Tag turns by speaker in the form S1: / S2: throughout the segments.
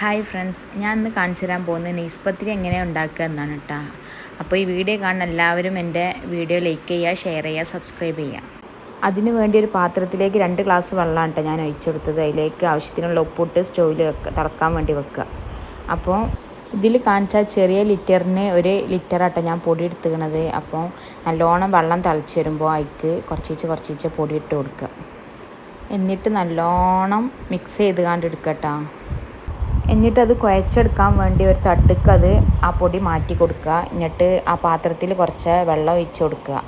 S1: Hi friends ഞാൻ ഇന്ന് കാണിച്ചു തരാൻ പോകുന്നത് നെയ്സ്പത്തിരി എങ്ങനെ ഉണ്ടാക്കുക എന്നാണ് കേട്ടോ അപ്പോൾ ഈ വീഡിയോ കാണാൻ എല്ലാവരും എന്റെ വീഡിയോ ലൈക്ക് ചെയ്യുക ഷെയർ ചെയ്യുക സബ്സ്ക്രൈബ് ചെയ്യുക. അതിന് വേണ്ടി ഒരു പാത്രത്തിലേക്ക് രണ്ട് ഗ്ലാസ് വെള്ളമാണ് കേട്ടോ ഞാൻ ഒഴിച്ചെടുത്തത് അതിലേക്ക് ആവശ്യത്തിനുള്ള ഉപ്പിട്ട് സ്റ്റോവിൽ വെക്കുക തിളക്കാൻ വേണ്ടി വെക്കുക. അപ്പോൾ ഇതിൽ കാണിച്ച ചെറിയ ലിറ്ററിന് ഒരു ലിറ്ററാട്ടോ ഞാൻ പൊടി എടുത്തുക്കണത്. അപ്പോൾ നല്ലോണം വെള്ളം തിളച്ച് വരുമ്പോൾ അതിക്ക് കുറച്ചിച്ച് കുറച്ചിച്ച് പൊടി ഇട്ട് കൊടുക്കുക. എന്നിട്ട് നല്ലോണം മിക്സ് ചെയ്ത് കണ്ട് എടുക്കട്ടോ എന്നിട്ട് അത് കുഴച്ചെടുക്കാൻ വേണ്ടി ഒരു തട്ടുക്ക് അത് ആ പൊടി മാറ്റി കൊടുക്കുക. എന്നിട്ട് ആ പാത്രത്തിൽ കുറച്ച് വെള്ളം ഒഴിച്ച് കൊടുക്കുക.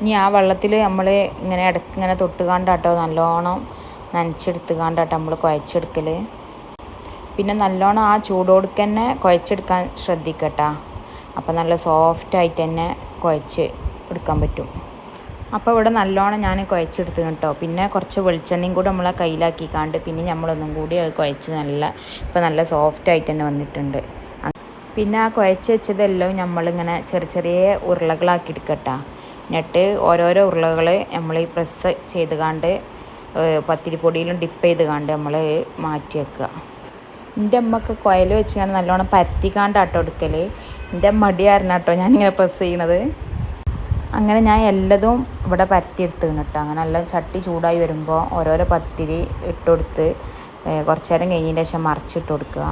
S1: ഇനി ആ വെള്ളത്തിൽ നമ്മൾ ഇങ്ങനെ ഇടയ്ക്ക് ഇങ്ങനെ തൊട്ടുകാണ്ടാട്ടോ നല്ലോണം നനച്ചെടുത്തുകാണ്ടാട്ടോ നമ്മൾ കുഴച്ചെടുക്കൽ പിന്നെ നല്ലോണം ആ ചൂടോടുക്ക് തന്നെ കുഴച്ചെടുക്കാൻ ശ്രദ്ധിക്കട്ടോ. അപ്പോൾ നല്ല സോഫ്റ്റായിട്ട് തന്നെ കുഴച്ച് എടുക്കാൻ പറ്റും. അപ്പോൾ ഇവിടെ നല്ലോണം ഞാൻ കുഴച്ചെടുത്തു കേട്ടോ. പിന്നെ കുറച്ച് വെളിച്ചെണ്ണയും കൂടെ നമ്മളെ കയ്യിലാക്കിക്കാണ്ട് പിന്നെ നമ്മളൊന്നും കൂടി അത് കുഴച്ച് നല്ല ഇപ്പോൾ നല്ല സോഫ്റ്റ് ആയിട്ട് തന്നെ വന്നിട്ടുണ്ട്. പിന്നെ ആ കുഴച്ച് വെച്ചതെല്ലാം നമ്മളിങ്ങനെ ചെറിയ ചെറിയ ഉരുളകളാക്കി എടുക്കട്ടാ. എന്നിട്ട് ഓരോരോ ഉരുളകൾ നമ്മൾ ഈ പ്രസ് ചെയ്ത് കാണ്ട് പത്തിരിപ്പൊടിയിലും ഡിപ്പ് ചെയ്ത് കാണ്ട് നമ്മൾ മാറ്റി വെക്കുക. എന്റെ അമ്മയ്ക്ക് കുഴൽ വെച്ച് നല്ലോണം പരത്തിക്കാണ്ടാട്ടോ എടുക്കൽ എന്റെ മടിയായിരുന്നു കേട്ടോ ഞാനിങ്ങനെ പ്രസ് ചെയ്യണത്. അങ്ങനെ ഞാൻ എല്ലതും ഇവിടെ പരത്തിയെടുത്ത് കേട്ടോ. അങ്ങനെ എല്ലാം ചട്ടി ചൂടായി വരുമ്പോൾ ഓരോരോ പത്തിരി ഇട്ട് കൊടുത്ത് കുറച്ച് നേരം കഴിഞ്ഞതിന് ശേഷം മറിച്ചിട്ട് കൊടുക്കുക.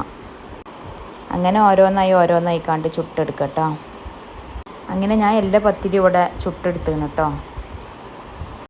S1: അങ്ങനെ ഓരോന്നായി ഓരോന്നായി കണ്ട് ചുട്ടെടുക്കട്ടോ അങ്ങനെ ഞാൻ എല്ലാ പത്തിരി ഇവിടെ ചുട്ടെടുത്ത് കേട്ടോ.